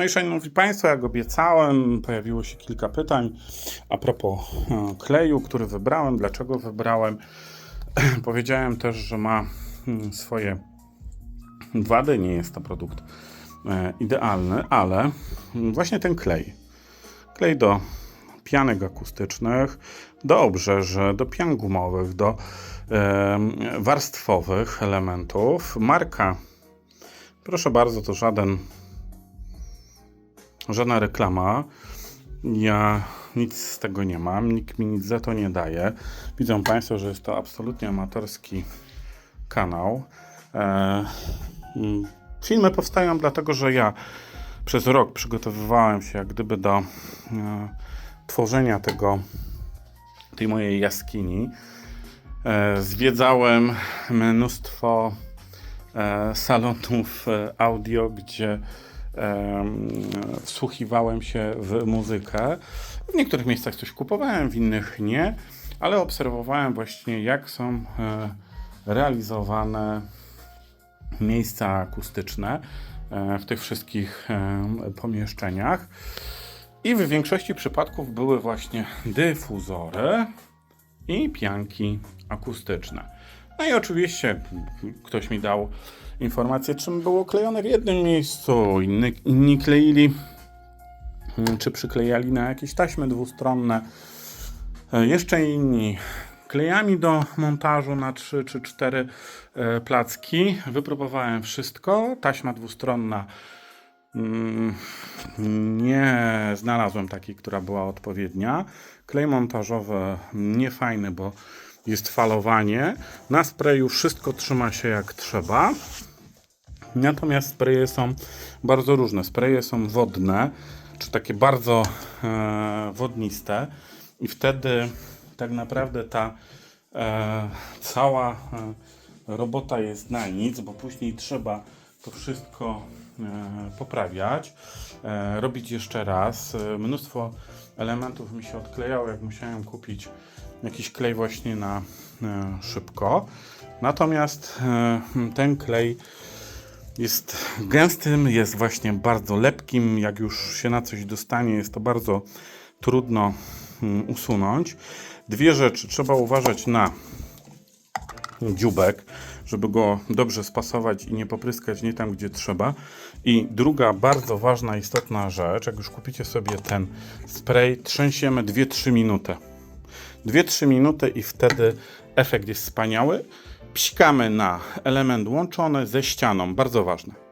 No i szanowni Państwo, jak obiecałem, pojawiło się kilka pytań a propos e, kleju, który wybrałem, dlaczego wybrałem. Powiedziałem też, że ma mm, swoje wady, nie jest to produkt e, idealny, ale mm, właśnie ten klej. Klej do pianek akustycznych, do obrzeży, do pian gumowych, do warstwowych elementów. Marka, proszę bardzo, to żaden żadna reklama. Ja nic z tego nie mam, nikt mi nic za to nie daje. Widzą Państwo, że jest to absolutnie amatorski kanał. E, filmy powstają dlatego, że ja przez rok przygotowywałem się jak gdyby do e, tworzenia tego, tej mojej jaskini. E, zwiedzałem mnóstwo e, salonów e, audio, gdzie wsłuchiwałem się w muzykę. W niektórych miejscach coś kupowałem, w innych nie, ale obserwowałem właśnie, jak są e, realizowane miejsca akustyczne e, w tych wszystkich pomieszczeniach. I w większości przypadków były właśnie dyfuzory i pianki akustyczne. No i oczywiście ktoś mi dał informację, czym było klejone w jednym miejscu, inni, inni kleili, mm, czy przyklejali na jakieś taśmy dwustronne, E, jeszcze inni klejami do montażu na 3 czy 4 e, placki. Wypróbowałem wszystko. Taśma dwustronna mm, nie znalazłem takiej, która była odpowiednia. Klej montażowy niefajny, bo jest falowanie. Na sprayu wszystko trzyma się jak trzeba. Natomiast spraye są bardzo różne. Spraye są wodne, czy takie bardzo e, wodniste, i wtedy tak naprawdę ta e, cała e, robota jest na nic, bo później trzeba to wszystko e, poprawiać, e, robić jeszcze raz. E, mnóstwo elementów mi się odklejało, jak musiałem kupić jakiś klej właśnie na szybko. Natomiast ten klej jest gęstym, jest właśnie bardzo lepkim. Jak już się na coś dostanie, jest to bardzo trudno mm, usunąć. Dwie rzeczy. Trzeba uważać na dziubek, żeby go dobrze spasować i nie popryskać nie tam, gdzie trzeba. I druga bardzo ważna, istotna rzecz, jak już kupicie sobie ten spray, trzęsiemy 2-3 minuty. 2-3 minuty i wtedy efekt jest wspaniały. Psikamy na element łączony ze ścianą, bardzo ważne.